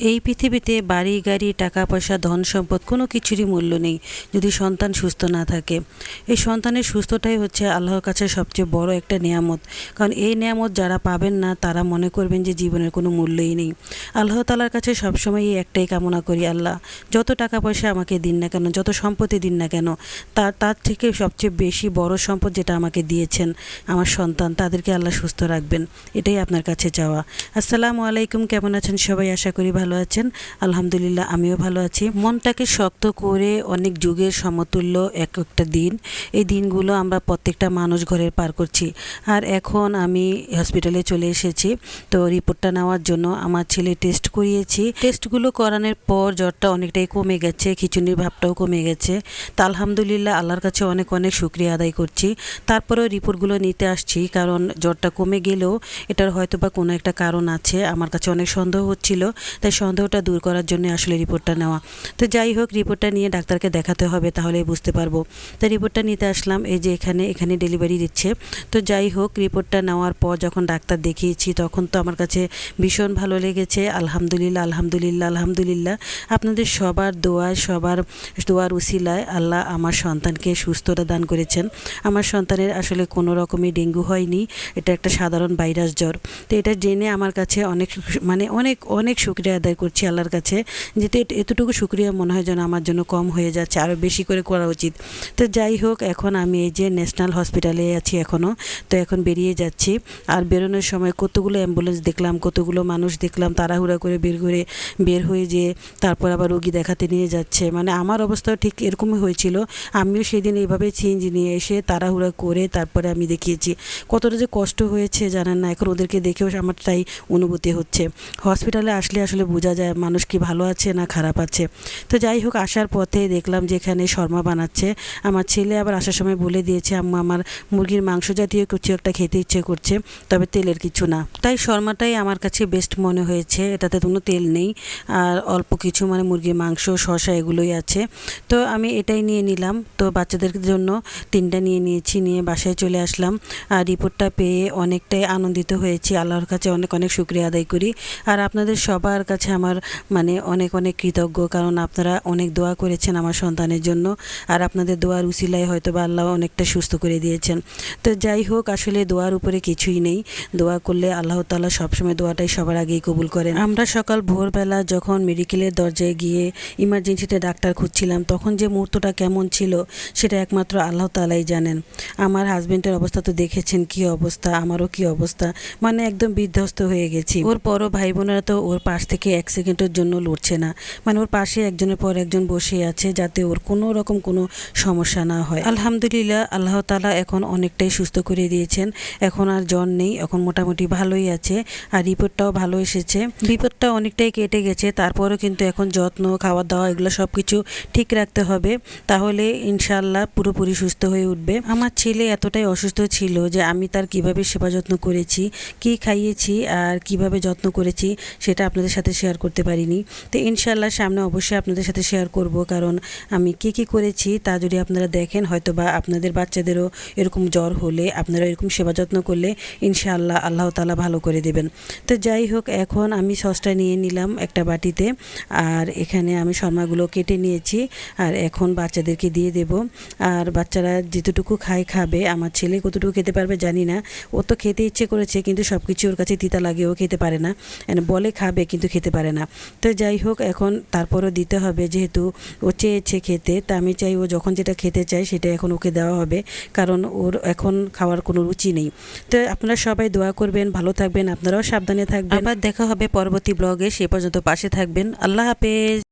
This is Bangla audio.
এই পৃথিবীতে বাড়ি, গাড়ি, টাকা, পয়সা, ধন সম্পদ কোনো কিছুরই মূল্য নেই যদি সন্তান সুস্থ না থাকে। এই সন্তানের সুস্থটাই হচ্ছে আল্লাহর কাছে সবচেয়ে বড় একটা নিয়ামত। কারণ এই নিয়ামত যারা পাবেন না, তারা মনে করবেন যে জীবনের কোনো মূল্যই নেই। আল্লাহ তালার কাছে সবসময় এই একটাই কামনা করি, আল্লাহ, যত টাকা পয়সা আমাকে দিন না কেন, যত সম্পত্তি দিন না কেন, তার তার থেকে সবচেয়ে বেশি বড় সম্পদ যেটা আমাকে দিয়েছেন আমার সন্তান, তাদেরকে আল্লাহ সুস্থ রাখবেন। এটাই আপনার কাছে চাওয়া। আসসালামু আলাইকুম, কেমন আছেন সবাই? আশা করি ভালো আছেন? আলহামদুলিল্লাহ, আমিও ভালো আছি। মনটাকে শক্ত করে অনেক যুগের সমতুল্য এক একটা দিন। এই দিনগুলো আমরা প্রত্যেকটা মানুষ ঘরের পার করছি। আর এখন আমি হসপিটালে চলে এসেছি। তো রিপোর্টটা নেওয়ার জন্য আমার ছেলে টেস্ট করিয়েছি। টেস্টগুলো করানোর পর জ্বরটা অনেকটাই কমে গেছে খিচুনির ভাবটাও কমে গেছে। তা আলহামদুলিল্লাহ, আল্লাহর কাছে অনেক অনেক শুক্রিয়া আদায় করছি। তারপরেও রিপোর্টগুলো নিতে আসছি, কারণ জ্বরটা কমে গেলেও এটার হয়তো বা কোনো একটা কারণ আছে। আমার কাছে অনেক সন্দেহ হচ্ছিল, তাই সন্দেহটা দূর করার জন্য আসলে রিপোর্টটা নেওয়া। তো যাই হোক, রিপোর্টটা নিয়ে ডাক্তারকে দেখাতে হবে, তাহলেই বুঝতে পারব। তো রিপোর্টটা নিতে আসলাম, এই যে এখানে এখানে ডেলিভারি দিচ্ছে। তো যাই হোক, রিপোর্টটা নেওয়ার পর যখন ডাক্তার দেখিয়েছি, তখন তো আমার কাছে ভীষণ ভালো লেগেছে। আলহামদুলিল্লাহ আলহামদুলিল্লাহ আলহামদুলিল্লাহ। আপনাদের সবার দোয়া সবার দোয়ার উসিলায় আল্লাহ আমার সন্তানকে সুস্থতা দান করেছেন। আমার সন্তানের আসলে কোনো রকমই ডেঙ্গু হয়নি, এটা একটা সাধারণ ভাইরাস জ্বর। তো এটা জেনে আমার কাছে অনেক মানে অনেক অনেক শুক্রিয়া আদায় করছি আল্লাহর কাছে, যেতে এতটুকু শুক্রিয়া মনে হয় যেন আমার জন্য কম হয়ে যাচ্ছে, আরও বেশি করে করা উচিত। তো যাই হোক, এখন আমি এই যে ন্যাশনাল হসপিটালে আছি এখনও তো এখন বেরিয়ে যাচ্ছি। আর বেরোনোর সময় কতগুলো অ্যাম্বুলেন্স দেখলাম, কতগুলো মানুষ দেখলাম, তাড়াহুড়া করে বের করে বের হয়ে যে তারপর আবার রোগী দেখাতে নিয়ে যাচ্ছে। মানে আমার অবস্থাও ঠিক এরকমই হয়েছিল। আমিও সেদিন এইভাবে চেঞ্জ নিয়ে এসে তাড়াহুড়া করে তারপরে আমি দেখিয়েছি। কতটা যে কষ্ট হয়েছে জানেন না, এখন ওদেরকে দেখেও আমার তাই অনুভূতি হচ্ছে। হসপিটালে আসলে আসলে বোঝা যায় মানুষ কি ভালো আছে না খারাপ আছে। তো যাই হোক, আসার পথে দেখলাম যে এখানে শর্মা বানাচ্ছে। আমার ছেলে আবার আসার সময় বলে দিয়েছে, আম্মু, আমার মুরগির মাংস জাতীয় কিছু একটা খেতে ইচ্ছে করছে, তবে তেলের কিছু না। তাই শর্মাটাই আমার কাছে বেস্ট মনে হয়েছে, এটাতে কোনো তেল নেই। আর অল্প কিছু মানে মুরগির মাংস, শসা এগুলোই আছে। তো আমি এটাই নিয়ে নিলাম। তো বাচ্চাদের জন্য তিনটা নিয়ে নিয়েছি, নিয়ে বাসায় চলে আসলাম। আর রিপোর্টটা পেয়ে অনেকটাই আনন্দিত হয়েছি। আল্লাহর কাছে অনেক অনেক শুক্রিয়া আদায় করি। আর আপনাদের সবার কাছে আমার মানে অনেক অনেক কৃতজ্ঞ। কারণ আপনারা অনেক দোয়া করেছেন আমার সন্তানের জন্য। আর আপনাদের দোয়ার উসিলায় হয়তো বা আল্লাহ অনেকটা সুস্থ করে দিয়েছেন। তো যাই হোক, আসলে দোয়ার উপরে কিছুই নেই। দোয়া করলে আল্লাহ তাআলা সবসময় দোয়াটাই সবার আগেই কবুল করেন। আমরা সকাল ভোরবেলা যখন মেডিকেলের দরজায় গিয়ে ইমার্জেন্সিতে ডাক্তার খুঁজছিলাম, তখন যে মুহূর্তটা কেমন ছিল, সেটা একমাত্র আল্লাহ তালাই জানেন। আমার হাজবেন্ডের অবস্থা তো দেখেছেন, কি অবস্থা, আমারও কি অবস্থা। মানে একদম বিধ্বস্ত হয়ে গেছি। ওর বড় ভাই বোনেরা তো ওর পাশ থেকে এক সেকেন্ডের জন্য লড়ছে না। মানে ওর পাশে একজনের পর একজন বসে আছে যাতে ওর কোনো রকম কোনো সমস্যা না হয়। আলহামদুলিল্লাহ, আল্লাহ তালা এখন অনেকটাই সুস্থ করে দিয়েছেন। এখন আর জ্বর নেই, এখন মোটামুটি ভালোই আছে। আর রিপোর্টটাও ভালো এসেছে। বিপদটা অনেকটাই কেটে গেছে, তারপরও কিন্তু এখন যত্ন, খাওয়া দাওয়া এগুলো সব কিছু ঠিক রাখতে হবে। তাহলে ইনশাল্লাহ পুরোপুরি সুস্থ হয়ে উঠবে। আমার ছেলে এতটাই অসুস্থ ছিল যে আমি তার কীভাবে সেবা যত্ন করেছি, কি খাইয়েছি আর কীভাবে যত্ন করেছি, সেটা আপনাদের সাথে শেয়ার করতে পারিনি। তো ইনশাল্লাহ সামনে অবশ্যই আপনাদের সাথে শেয়ার করব, কারণ আমি কি কি করেছি তা যদি আপনারা দেখেন হয়তো বা আপনাদের বাচ্চাদেরও এরকম জ্বর হলে আপনারা এরকম সেবা যত্ন করলে ইনশাআল্লাহ আল্লাহ তালা ভালো করে দেবেন। তো যাই হোক, এখন আমি সসটা নিয়ে নিলাম একটা বাটিতে, আর এখানে আমি শর্মাগুলো কেটে নিয়েছি, আর এখন বাচ্চাদেরকে দিয়ে দেব। আর বাচ্চারা যেতটুকু খায় খাবে, আমার ছেলে কতটুকু খেতে পারবে জানি না, ও তো খেতে ইচ্ছে করেছে, কিন্তু সব কিছু ওর কাছে তিতা লাগে, ও খেতে পারে না। বলে খাবে, কিন্তু খেতে পারে না। তো যাই হোক, এখন তারপরও দিতে হবে। যেহেতু ও চেয়েছে খেতে, তা আমি চাই ও যখন যেটা খেতে চায় সেটা এখন ওকে দেওয়া হবে। কারণ ওর এখন খাওয়ার কোনো রুচি নেই। তো আপনারা সবাই দোয়া করবেন, ভালো থাকবেন, আপনারাও সাবধানে থাকবেন। আবার দেখা হবে পরবর্তী ব্লগে সে পর্যন্ত পাশে থাকবেন। আল্লাহ হাফেজ।